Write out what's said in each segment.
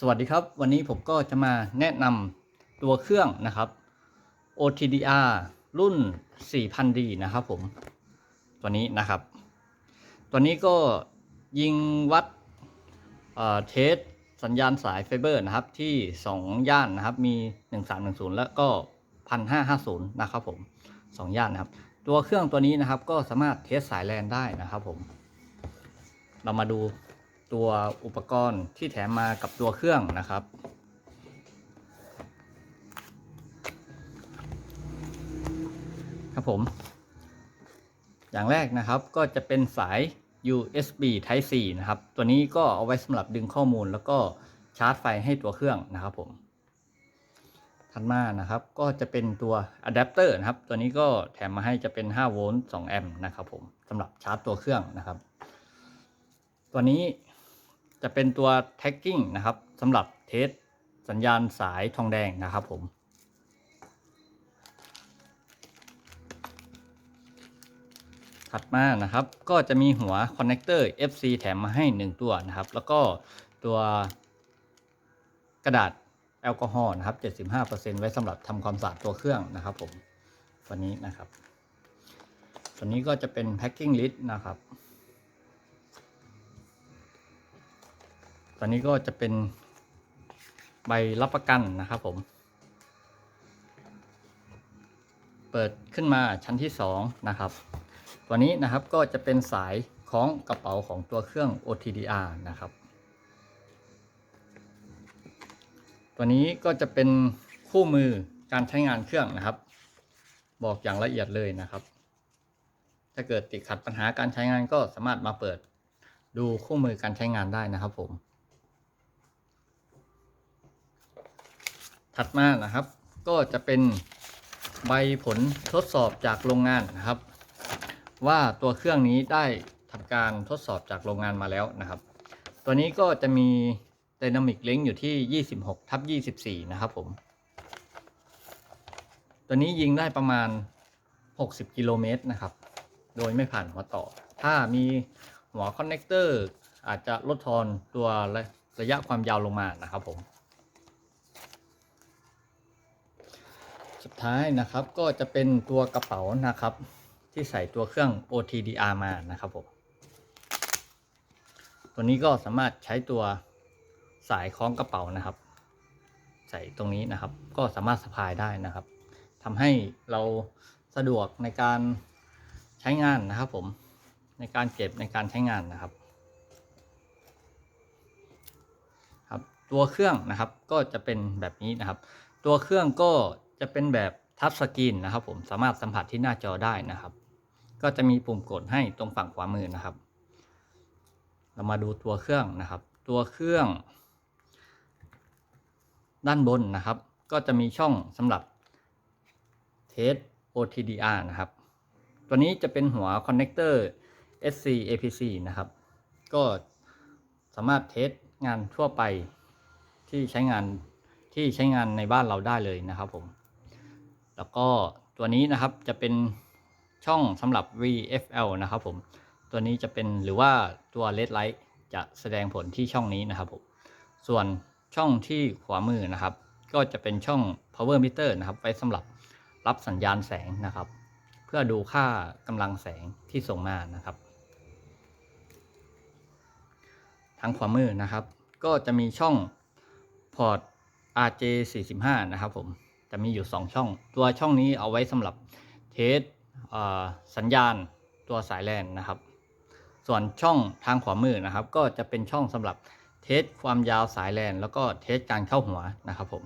สวัสดีครับ วันนี้ผมก็จะมาแนะนำตัวเครื่องนะครับ OTDR รุ่น 4000D นะครับผม ตัวนี้นะครับ ตัวนี้ก็ยิงวัดเอ่อเทสสัญญาณสายไฟเบอร์นะครับ ที่ 2 ย่านนะครับ มี 1310 แล้วก็ 1550 นะครับผม 2 ย่านนะครับ ตัวเครื่องตัวนี้นะครับก็สามารถเทสสายแลนได้นะครับผม เรามาดู ตัวอุปกรณ์ที่แถมมากับตัวเครื่องนะครับ ครับผม อย่างแรกนะครับก็จะเป็นสาย USB Type C นะครับ ตัวนี้ก็เอาไว้สำหรับดึงข้อมูลแล้วก็ชาร์จไฟให้ตัวเครื่องนะครับผม ถัดมานะครับก็จะเป็นตัวอะแดปเตอร์นะครับ ตัวนี้ก็แถมมาให้จะเป็น 5 โวลต์ 2 แอมป์นะครับผมสำหรับชาร์จตัวเครื่องนะครับ ตัวนี้ จะเป็นตัว tagging นะครับสำหรับเทสสัญญาณสายทองแดงนะครับผม ถัดมานะครับก็จะมีหัวคอนเน c เตอร์ FC แถมมาให้ 1 ตัวนะครับ แล้วก็ตัวกระดาษแอลกอฮอล์นะครับ 75%ไว้สำหรับทำความสะอาดตัวเครื่องนะครับผมตัวนี้นะครับตัวนี้ก็จะเป็น packing list นะครับ ตอนนี้ก็จะเป็นใบรับประกันนะครับผม เปิดขึ้นมาชั้นที่2นะครับ ตัวนี้นะครับก็จะเป็นสายคล้องกระเป๋าของตัวเครื่อง OTDR นะครับ ตัวนี้ก็จะเป็นคู่มือการใช้งานเครื่องนะครับ บอกอย่างละเอียดเลยนะครับ ถ้าเกิดติดขัดปัญหาการใช้งานก็สามารถมาเปิดดูคู่มือการใช้งานได้นะครับผม ถัดมานะครับ ก็จะเป็นใบผลทดสอบจากโรงงานนะครับ ว่าตัวเครื่องนี้ได้ทำการทดสอบจากโรงงานมาแล้วนะครับ ตัวนี้ก็จะมี Dynamic Link อยู่ที่ 26ทับ24 นะครับผม ตัวนี้ยิงได้ประมาณ 60 กิโลเมตรนะครับ โดยไม่ผ่านหัวต่อ ถ้ามีหัวคอนเน c เตอร์อาจจะลดทอนตัวระยะความยาวลงมานะครับผม สุดท้ายนะครับก็จะเป็นตัวกระเป๋านะครับ ที่ใส่ตัวเครื่อง OTDR มานะครับผมตัวนี้ก็สามารถใช้ตัวสายคล้องกระเป๋านะครับ ใส่ตรงนี้นะครับ ก็สามารถสะพายได้นะครับทำให้เราสะดวกในการใช้งานนะครับผมในการเก็บในการใช้งานนะครับครับ ตัวเครื่องนะครับก็จะเป็นแบบนี้นะครับ ตัวเครื่องก็ จะเป็นแบบทัชสกรีนนะครับ ผมสามารถสัมผัสที่หน้าจอได้นะครับ ก็จะมีปุ่มกดให้ตรงฝั่งขวามือนะครับ เรามาดูตัวเครื่องนะครับ ตัวเครื่อง ด้านบนนะครับ ก็จะมีช่องสำหรับเทส OTDR นะครับ ตัวนี้จะเป็นหัวคอนเน c เตอร์ SC APC นะครับ ก็สามารถเทสงานทั่วไปที่ใช้งานที่ใช้งานในบ้านเราได้เลยนะครับผม แล้วก็ตัวนี้นะครับจะเป็นช่องสำหรับ VFL นะครับผม ตัวนี้จะเป็นหรือว่าตัว Red Light จะแสดงผลที่ช่องนี้นะครับผม ส่วนช่องที่ขวามือนะครับ ก็จะเป็นช่อง power meter นะครับไว้สำหรับรับสัญญาณแสงนะครับ เพื่อดูค่ากำลังแสงที่ส่งมานะครับ ทางขวามือนะครับ ก็จะมีช่องพอร์ต RJ45 นะครับผม จะมีอยู่ 2 ช่อง ตัวช่องนี้เอาไว้สำหรับเทสสัญญาณตัวสายแลนนะครับ ส่วนช่องทางขวามือนะครับ ก็จะเป็นช่องสำหรับเทสความยาวสายแลนแล้วก็เทสการเข้าหัวนะครับผม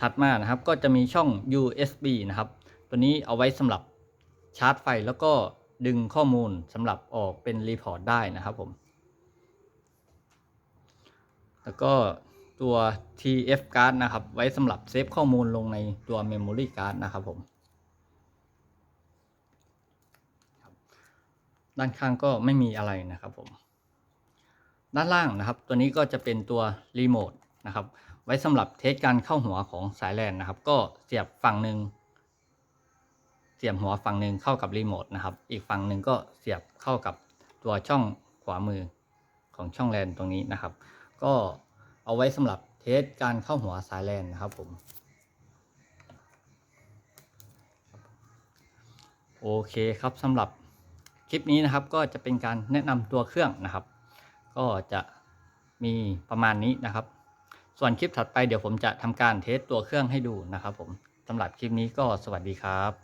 ถัดมานะครับก็จะมีช่อง USB นะครับ ตัวนี้เอาไว้สำหรับชาร์จไฟแล้วก็ดึงข้อมูลสำหรับออกเป็นรีพอร์ตได้นะครับผม แล้วก็ ตัว TF card นะครับ ไว้สำหรับเซฟข้อมูลลงในตัว memory card นะครับผม ด้านข้างก็ไม่มีอะไรนะครับผม ด้านล่างนะครับ ตัวนี้ก็จะเป็นตัวรีโมทนะครับ ไว้สำหรับเทสการเข้าหัวของสายแลนนะครับ ก็เสียบฝั่งหนึ่งเสียบหัวฝั่งหนึ่งเข้ากับรีโมทนะครับ อีกฝั่งหนึ่งก็เสียบเข้ากับตัวช่องขวามือของช่องแลนตรงนี้นะครับ ก็ เอาไว้สำหรับเทสการเข้าหัวสายแลนนะครับผมโอเคครับสำหรับคลิปนี้นะครับก็จะเป็นการแนะนำตัวเครื่องนะครับ ก็จะมีประมาณนี้นะครับ ส่วนคลิปถัดไปเดี๋ยวผมจะทำการเทสตัวเครื่องให้ดูนะครับผมสำหรับคลิปนี้ก็สวัสดีครับ